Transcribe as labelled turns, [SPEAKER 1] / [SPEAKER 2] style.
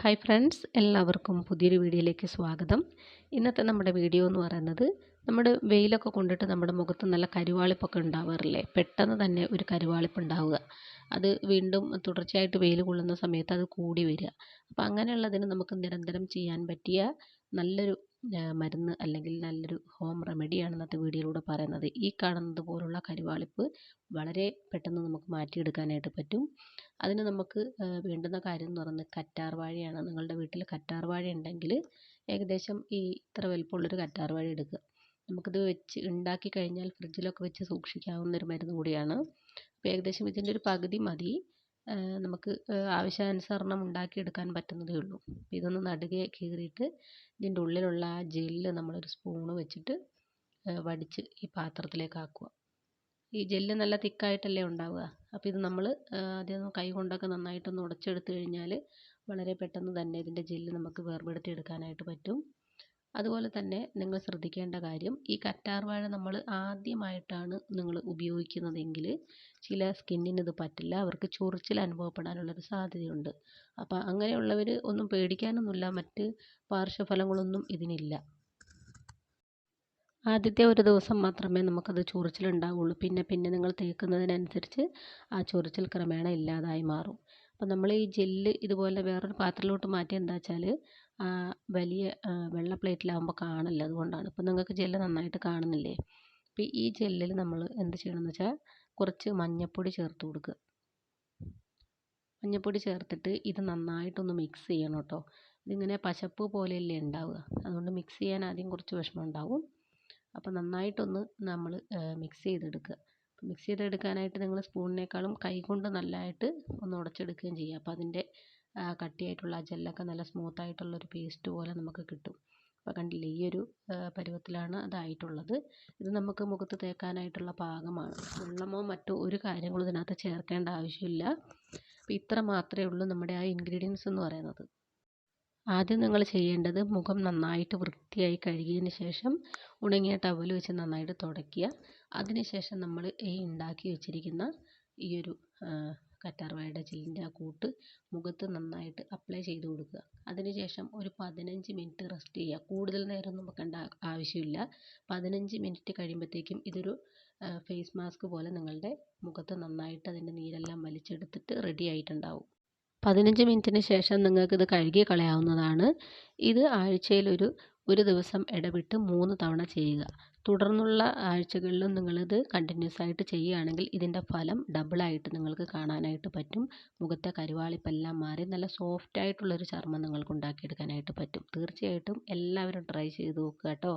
[SPEAKER 1] Hi friends എല്ലാവർക്കും പുതിയൊരു വീഡിയോയിലേക്ക് സ്വാഗതം. ഇന്നത്തെ നമ്മുടെ വീഡിയോ എന്ന് പറയുന്നത് നമ്മുടെ വെയിലൊക്കെ കൊണ്ടിട്ട് നമ്മുടെ മുഖത്ത് നല്ല കരുവാളിപ്പൊക്കെ ഉണ്ടാവാറില്ലേ? പെട്ടെന്ന് തന്നെ ഒരു കരുവാളിപ്പ് ഉണ്ടാവുക അത് വീണ്ടും തുടർച്ചയായിട്ട് വെയിൽ കൊള്ളുന്ന സമയത്ത് അത് കൂടി വരിക. അപ്പോൾ അങ്ങനെയുള്ളതിന് നമുക്ക് നിരന്തരം ചെയ്യാൻ പറ്റിയ നല്ലൊരു മരുന്ന് അല്ലെങ്കിൽ നല്ലൊരു ഹോം റെമഡിയാണ് ഇന്നത്തെ വീഡിയോയിലൂടെ പറയുന്നത്. ഈ കാണുന്നത് പോലുള്ള കരുവാളിപ്പ് വളരെ പെട്ടെന്ന് നമുക്ക് മാറ്റിയെടുക്കാനായിട്ട് പറ്റും. അതിന് നമുക്ക് വേണ്ടുന്ന കാര്യം എന്ന് പറയുന്നത് കറ്റാർ വാഴയാണ് നിങ്ങളുടെ വീട്ടിൽ കറ്റാർവാഴ ഉണ്ടെങ്കിൽ ഏകദേശം ഈ ഇത്ര വലിപ്പമുള്ളൊരു കറ്റാർവാഴ എടുക്കുക. നമുക്കിത് വെച്ച് ഉണ്ടാക്കി കഴിഞ്ഞാൽ ഫ്രിഡ്ജിലൊക്കെ വെച്ച് സൂക്ഷിക്കാവുന്ന ഒരു മരുന്ന് കൂടിയാണ്. അപ്പോൾ ഏകദേശം ഇതിന്റെ ഒരു പകുതി മതി. നമുക്ക് ആവശ്യാനുസരണം ഉണ്ടാക്കിയെടുക്കാൻ പറ്റുന്നതേ ഉള്ളൂ. ഇതൊന്ന് നടുകെ കീറിയിട്ട് ഇതിന്റെ ഉള്ളിലുള്ള ആ ജെല്ല് നമ്മളൊരു സ്പൂണ് വെച്ചിട്ട് വടിച്ച് ഈ പാത്രത്തിലേക്ക് ആക്കുക. ഈ ജെല്ല് നല്ല തിക്കായിട്ടല്ലേ ഉണ്ടാവുക? അപ്പോൾ ഇത് നമ്മൾ ആദ്യം കൈ കൊണ്ടൊക്കെ നന്നായിട്ടൊന്ന് ഉടച്ചെടുത്ത് കഴിഞ്ഞാൽ വളരെ പെട്ടെന്ന് തന്നെ ഇതിന്റെ ജെല്ല് നമുക്ക് വേർപെടുത്തി എടുക്കാനായിട്ട് പറ്റും. അതുപോലെ തന്നെ നിങ്ങൾ ശ്രദ്ധിക്കേണ്ട കാര്യം ഈ കറ്റാർവാഴ നമ്മൾ ആദ്യമായിട്ടാണ് നിങ്ങൾ ഉപയോഗിക്കുന്നതെങ്കിൽ ചില സ്കിന്നിന് ഇത് പറ്റില്ല അവർക്ക് ചൊറിച്ചിൽ അനുഭവപ്പെടാനുള്ളൊരു സാധ്യതയുണ്ട്. അപ്പോൾ അങ്ങനെയുള്ളവർ ഒന്നും പേടിക്കാനൊന്നുമില്ല മറ്റ് പാർശ്വഫലങ്ങളൊന്നും ഇതിനില്ല. ആദ്യത്തെ ഒരു ദിവസം മാത്രമേ നമുക്കത് ചൊറിച്ചിലുണ്ടാവുള്ളൂ. പിന്നെ പിന്നെ നിങ്ങൾ തേക്കുന്നതിനനുസരിച്ച് ആ ചൊറിച്ചിൽ ക്രമേണ ഇല്ലാതായി മാറും. അപ്പം നമ്മൾ ഈ ജെല്ല് ഇതുപോലെ വേറൊരു പാത്രത്തിലോട്ട് മാറ്റി എന്താ വെച്ചാൽ വലിയ വെള്ള പ്ലേറ്റിലാകുമ്പോൾ കാണില്ല അതുകൊണ്ടാണ്. ഇപ്പം നിങ്ങൾക്ക് ജെല്ല് നന്നായിട്ട് കാണുന്നില്ലേ? അപ്പോൾ ഈ ജെല്ലിൽ നമ്മൾ എന്ത് ചെയ്യണമെന്ന് വെച്ചാൽ കുറച്ച് മഞ്ഞൾപ്പൊടി ചേർത്ത് കൊടുക്കുക. മഞ്ഞൾപ്പൊടി ചേർത്തിട്ട് ഇത് നന്നായിട്ടൊന്ന് മിക്സ് ചെയ്യണം കേട്ടോ ഇതിങ്ങനെ പശപ്പ് പോലെയല്ലേ ഉണ്ടാവുക. അതുകൊണ്ട് മിക്സ് ചെയ്യാൻ ആദ്യം കുറച്ച് വിഷമം ഉണ്ടാവും. അപ്പോൾ നന്നായിട്ടൊന്ന് നമ്മൾ മിക്സ് ചെയ്തെടുക്കുക. മിക്സ് ചെയ്തെടുക്കാനായിട്ട് നിങ്ങൾ സ്പൂണിനേക്കാളും കൈകൊണ്ട് നല്ലതായിട്ട് ഒന്ന് ഉടച്ചെടുക്കുകയും ചെയ്യുക. അപ്പോൾ അതിന്റെ കട്ടിയായിട്ടുള്ള ആ ജെല്ലൊക്കെ നല്ല സ്മൂത്തായിട്ടുള്ളൊരു പേസ്റ്റ് പോലെ നമുക്ക് കിട്ടും. അപ്പോൾ കണ്ടില്ലേ ഈ ഒരു പരുവത്തിലാണ് അതായിട്ടുള്ളത്. ഇത് നമുക്ക് മുഖത്ത് തേക്കാനായിട്ടുള്ള പാകമാണ്. വെള്ളമോ മറ്റോ ഒരു കാര്യങ്ങളും ഇതിനകത്ത് ചേർക്കേണ്ട ആവശ്യമില്ല. അപ്പോൾ ഇത്ര മാത്രമേ ഉള്ളൂ നമ്മുടെ ആ ഇൻഗ്രീഡിയൻസ് എന്ന് പറയുന്നത്. ആദ്യം നിങ്ങൾ ചെയ്യേണ്ടത് മുഖം നന്നായിട്ട് വൃത്തിയായി കഴുകിയതിന് ശേഷം ഉണങ്ങിയ ടവൽ വെച്ച് നന്നായിട്ട് തുടയ്ക്കുക. അതിനുശേഷം നമ്മൾ ഈ ഉണ്ടാക്കി വെച്ചിരിക്കുന്ന ഈ ഒരു കറ്റാർവാഴയുടെ ജെല്ലിന്റെ ആ കൂട്ട് മുഖത്ത് നന്നായിട്ട് അപ്ലൈ ചെയ്ത് കൊടുക്കുക. അതിനുശേഷം ഒരു പതിനഞ്ച് മിനിറ്റ് റെസ്റ്റ് ചെയ്യുക. കൂടുതൽ നേരം വെക്കേണ്ട ആവശ്യമില്ല. പതിനഞ്ച് മിനിറ്റ് കഴിയുമ്പോഴത്തേക്കും ഇതൊരു ഫേസ് മാസ്ക് പോലെ നിങ്ങളുടെ മുഖത്ത് നന്നായിട്ട് അതിന്റെ നീരെല്ലാം വലിച്ചെടുത്തിട്ട് റെഡി ആയിട്ടുണ്ടാവും. പതിനഞ്ച് മിനിറ്റിന് ശേഷം നിങ്ങൾക്കിത് കഴുകി കളയാവുന്നതാണ് ഇത് ആഴ്ചയിലൊരു ഒരു ദിവസം ഇടവിട്ട് മൂന്ന് തവണ ചെയ്യുക. തുടർന്നുള്ള ആഴ്ചകളിലും നിങ്ങളിത് കണ്ടിന്യൂസ് ആയിട്ട് ചെയ്യുകയാണെങ്കിൽ ഇതിന്റെ ഫലം ഡബിളായിട്ട് നിങ്ങൾക്ക് കാണാനായിട്ട് പറ്റും. മുഖത്തെ കരുവാളിപ്പെല്ലാം മാറി നല്ല സോഫ്റ്റ് ആയിട്ടുള്ളൊരു ചർമ്മം നിങ്ങൾക്ക് ഉണ്ടാക്കിയെടുക്കാനായിട്ട് പറ്റും. തീർച്ചയായിട്ടും എല്ലാവരും ട്രൈ ചെയ്ത് നോക്കുക കേട്ടോ.